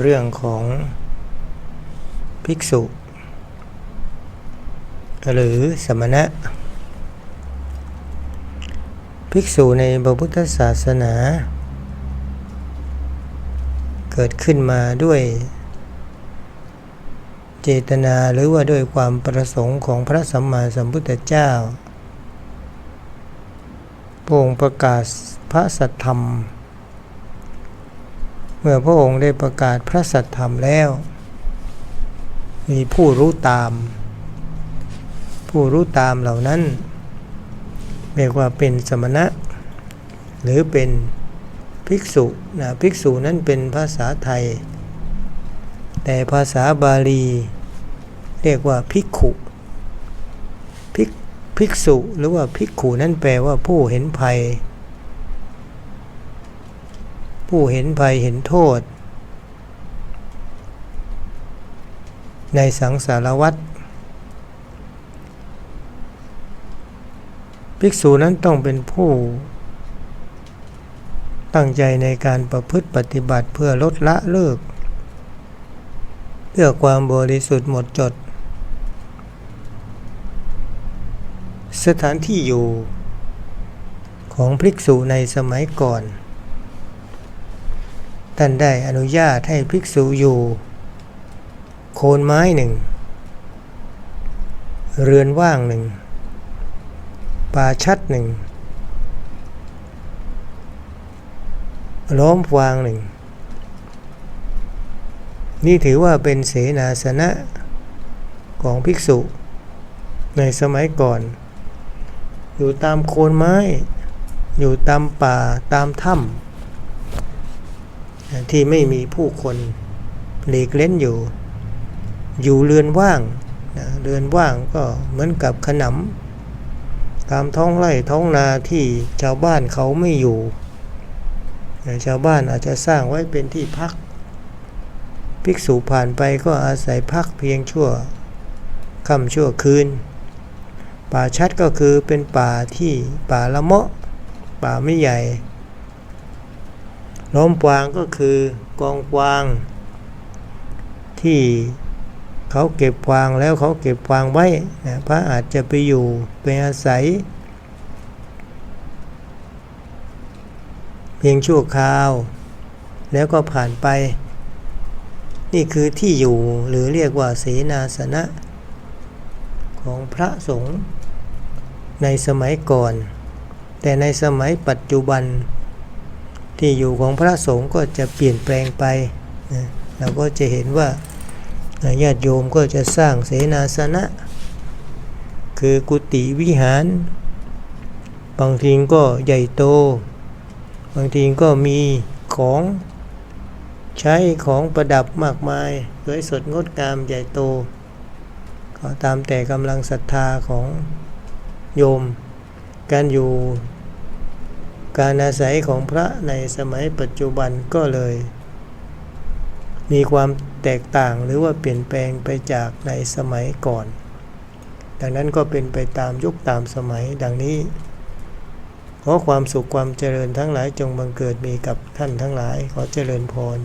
เรื่องของภิกษุ หรือสมณะ ภิกษุในพระพุทธศาสนา เกิดขึ้นมาด้วยเจตนาหรือว่าด้วยความประสงค์ของพระสัมมาสัมพุทธเจ้าพระองค์ประกาศพระสัทธรรม เมื่อพระองค์ได้ประกาศพระสัทธรรมแล้ว มีผู้รู้ตาม ผู้รู้ตามเหล่านั้น เรียกว่าเป็นสมณะ หรือเป็นภิกษุนะภิกษุนั้นเป็นภาษาไทย แต่ภาษาบาลี เรียกว่าภิกขุภิกภิกษุหรือว่าภิกขุนั้นแปลว่าผู้เห็นภัย ผู้เห็นภัยเห็นโทษ ในสังสารวัฏภิกษุนั้นต้องเป็นผู้ ตั้งใจในการประพฤติปฏิบัติเพื่อลดละเลิก เพื่อความบริสุทธิ์หมดจด สถานที่อยู่ของภิกษุในสมัยก่อน ท่านได้อนุญาตให้ภิกษุอยู่ โคนไม้หนึ่ง เรือนว่างหนึ่ง ป่าชัดหนึ่ง ล้อมฟางหนึ่ง นี่ถือว่าเป็นเสนาสนะของภิกษุ ในสมัยก่อน อยู่ตามโคนไม้ อยู่ตามป่าตามถ้ำ ที่ไม่มีผู้คนหลีกเล่นอยู่ อยู่เรือนว่างเรือนว่างก็เหมือนกับขนำตามท้องไร่ท้องนาที่ชาวบ้านเขาไม่อยู่ชาวบ้านอาจจะสร้างไว้เป็นที่พัก ภิกษุผ่านไปก็อาศัยพักเพียงชั่วค่ำชั่วคืน ป่าชัดก็คือเป็นป่าที่ป่าละเมาะป่าไม่ใหญ่ ล้อมกวางก็คือกองกวาง ที่เขาเก็บกวางแล้วเขาเก็บกวางไว้นะพระอาจจะไปอยู่ไปอาศัย เพียงชั่วคราว แล้วก็ผ่านไป นี่คือที่อยู่หรือเรียกว่าเสนาสนะ ของพระสงฆ์ในสมัยก่อน แต่ในสมัยปัจจุบัน ที่อยู่ของพระสงฆ์ก็จะเปลี่ยนแปลงไปนะเราก็จะเห็นว่าญาติโยมก็จะสร้างเสนาสนะ คือกุฏิวิหาร บางทีก็ใหญ่โต บางทีก็มีของใช้ของประดับมากมายสวยสดงดงามใหญ่โต ก็ตามแต่กำลังศรัทธาของโยม การอยู่ การอาศัยของพระในสมัยปัจจุบันก็เลย มีความแตกต่างหรือว่าเปลี่ยนแปลงไปจากในสมัยก่อน ดังนั้นก็เป็นไปตามยุคตามสมัยดังนี้ขอความสุขความเจริญทั้งหลายจงบังเกิดมีกับท่านทั้งหลายขอเจริญพร